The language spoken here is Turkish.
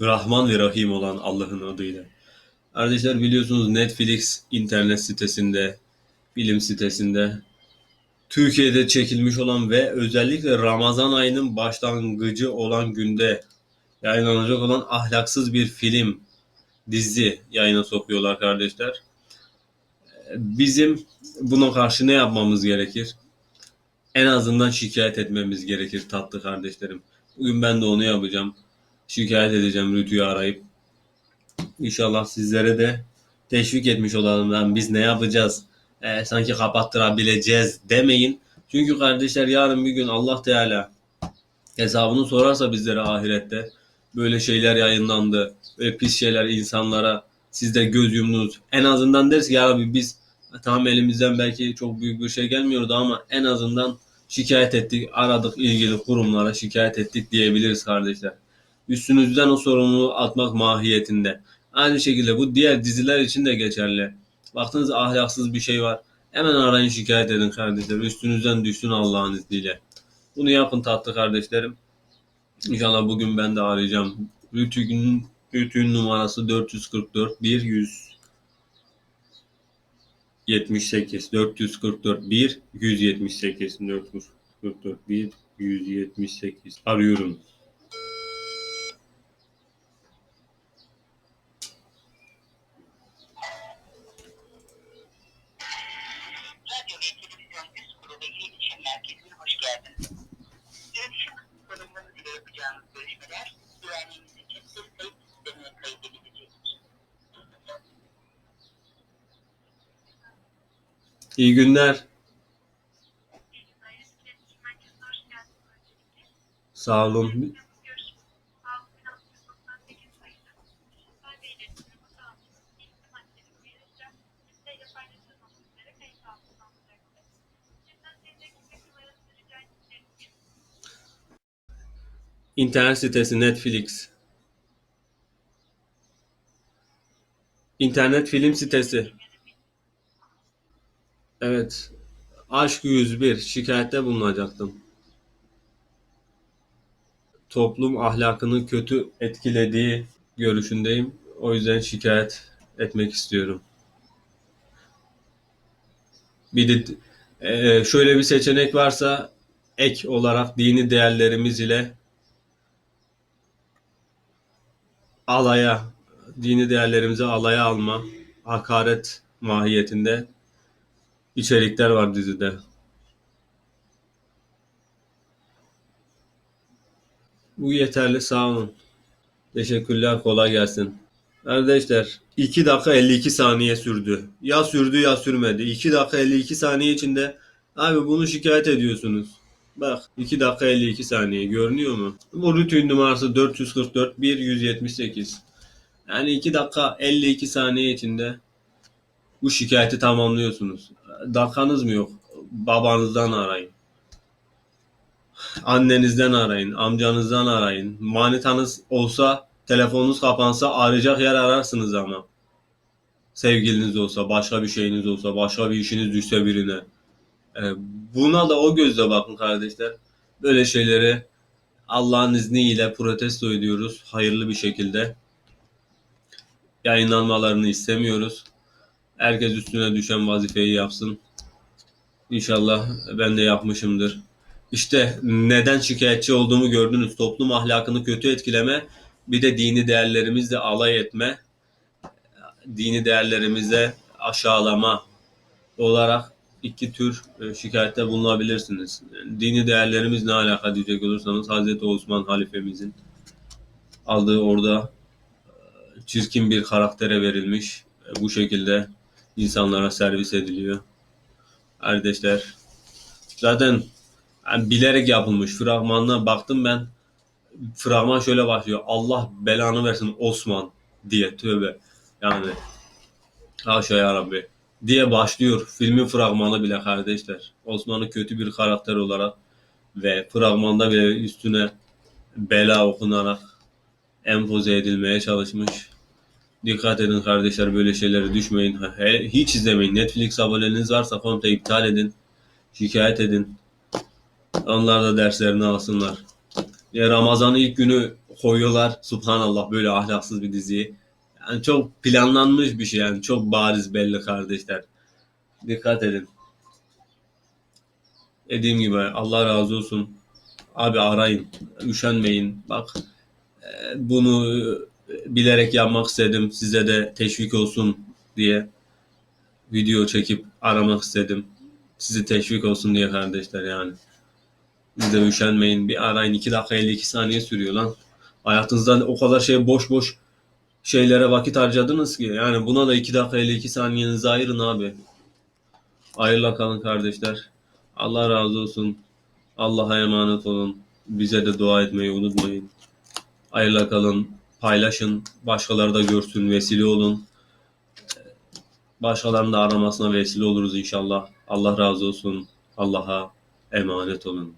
Rahman ve Rahim olan Allah'ın adıyla. Kardeşler biliyorsunuz Netflix internet sitesinde, film sitesinde Türkiye'de çekilmiş olan ve özellikle Ramazan ayının başlangıcı olan günde yayınlanacak olan ahlaksız bir film, dizi yayına sokuyorlar kardeşler. Bizim buna karşı ne yapmamız gerekir? En azından şikayet etmemiz gerekir tatlı kardeşlerim. Bugün ben de onu yapacağım. Şikayet edeceğim Rütü'yü arayıp. İnşallah sizlere de teşvik etmiş olalım. Lan biz ne yapacağız? Ee, sanki kapattırabileceğiz demeyin. Çünkü kardeşler yarın bir gün Allah Teala hesabını sorarsa bizlere ahirette böyle şeyler yayınlandı. Böyle pis şeyler insanlara siz de göz yumdunuz. En azından deriz ki ya Rabbi biz tamam elimizden belki çok büyük bir şey gelmiyordu ama en azından şikayet ettik, aradık ilgili kurumlara şikayet ettik diyebiliriz kardeşler. Üstünüzden o sorumluluğu atmak mahiyetinde. Aynı şekilde bu diğer diziler için de geçerli. Baktınız ahlaksız bir şey var. Hemen arayın şikayet edin kardeşler. Üstünüzden düşsün Allah'ın izniyle. Bunu yapın tatlı kardeşlerim. İnşallah bugün ben de arayacağım. Rütük'ün Rütük'ün numarası 444 100 78 444 1 178 444 1 178 arıyorum. Radyo ve Televizyon Üst Kurulu İletişim Merkezi'ne hoş geldiniz. İletişim sorunları ile yapacağınız görüşmeler güvenliğiniz için bir kayıt sistemine kaydedilecektir. İyi günler. Sağ olun. İnternet sitesi Netflix. İnternet film sitesi. Evet. Aşk 101 şikayette bulunacaktım. Toplum ahlakını kötü etkilediği görüşündeyim. O yüzden şikayet etmek istiyorum. Bir de eee, şöyle bir seçenek varsa ek olarak dini değerlerimiz ile alaya, dini değerlerimizi alaya alma, hakaret mahiyetinde içerikler var dizide. Bu yeterli sağ olun. Teşekkürler kolay gelsin. Kardeşler 2 dakika 52 saniye sürdü. Ya sürdü ya sürmedi. 2 dakika 52 saniye içinde abi bunu şikayet ediyorsunuz. Bak 2 dakika 52 saniye görünüyor mu? Bu rütün numarası 444 1 178. Yani 2 dakika 52 saniye içinde bu şikayeti tamamlıyorsunuz. Dakikanız mı yok? Babanızdan arayın. Annenizden arayın, amcanızdan arayın. Manitanız olsa, telefonunuz kapansa arayacak yer ararsınız ama. Sevgiliniz olsa, başka bir şeyiniz olsa, başka bir işiniz düşse birine. Ee, buna da o gözle bakın kardeşler. Böyle şeyleri Allah'ın izniyle protesto ediyoruz hayırlı bir şekilde. Yayınlanmalarını istemiyoruz. Herkes üstüne düşen vazifeyi yapsın. İnşallah ben de yapmışımdır. İşte neden şikayetçi olduğumu gördünüz. Toplum ahlakını kötü etkileme, bir de dini değerlerimizle alay etme, dini değerlerimize aşağılama olarak iki tür e, şikayette bulunabilirsiniz. Dini değerlerimiz ne alaka diyecek olursanız Hazreti Osman halifemizin aldığı orada e, çirkin bir karaktere verilmiş. E, Bu şekilde insanlara servis ediliyor. Kardeşler zaten yani bilerek yapılmış. Fragmanına baktım ben. Fragman şöyle başlıyor. Allah belanı versin Osman diye tövbe. Yani haşa ya diye başlıyor filmin fragmanı bile kardeşler. Osman'ı kötü bir karakter olarak ve fragmanda bile üstüne bela okunarak empoze edilmeye çalışmış. Dikkat edin kardeşler böyle şeylere düşmeyin. Hiç izlemeyin. Netflix aboneliğiniz varsa komple iptal edin. Şikayet edin. Onlar da derslerini alsınlar. Ya Ramazan'ın ilk günü koyuyorlar. Subhanallah böyle ahlaksız bir diziyi. Yani çok planlanmış bir şey yani çok bariz belli kardeşler. Dikkat edin. Dediğim gibi Allah razı olsun. Abi arayın. Üşenmeyin. Bak e, bunu bilerek yapmak istedim. Size de teşvik olsun diye video çekip aramak istedim. Sizi teşvik olsun diye kardeşler yani. Siz de üşenmeyin. Bir arayın. 2 dakika 52 saniye sürüyor lan. Hayatınızda o kadar şey boş boş şeylere vakit harcadınız ki. Yani buna da 2 dakika 52 saniyenizi ayırın abi. Hayırla kalın kardeşler. Allah razı olsun. Allah'a emanet olun. Bize de dua etmeyi unutmayın. Hayırla kalın. Paylaşın. Başkaları da görsün. Vesile olun. Başkalarının da aramasına vesile oluruz inşallah. Allah razı olsun. Allah'a emanet olun.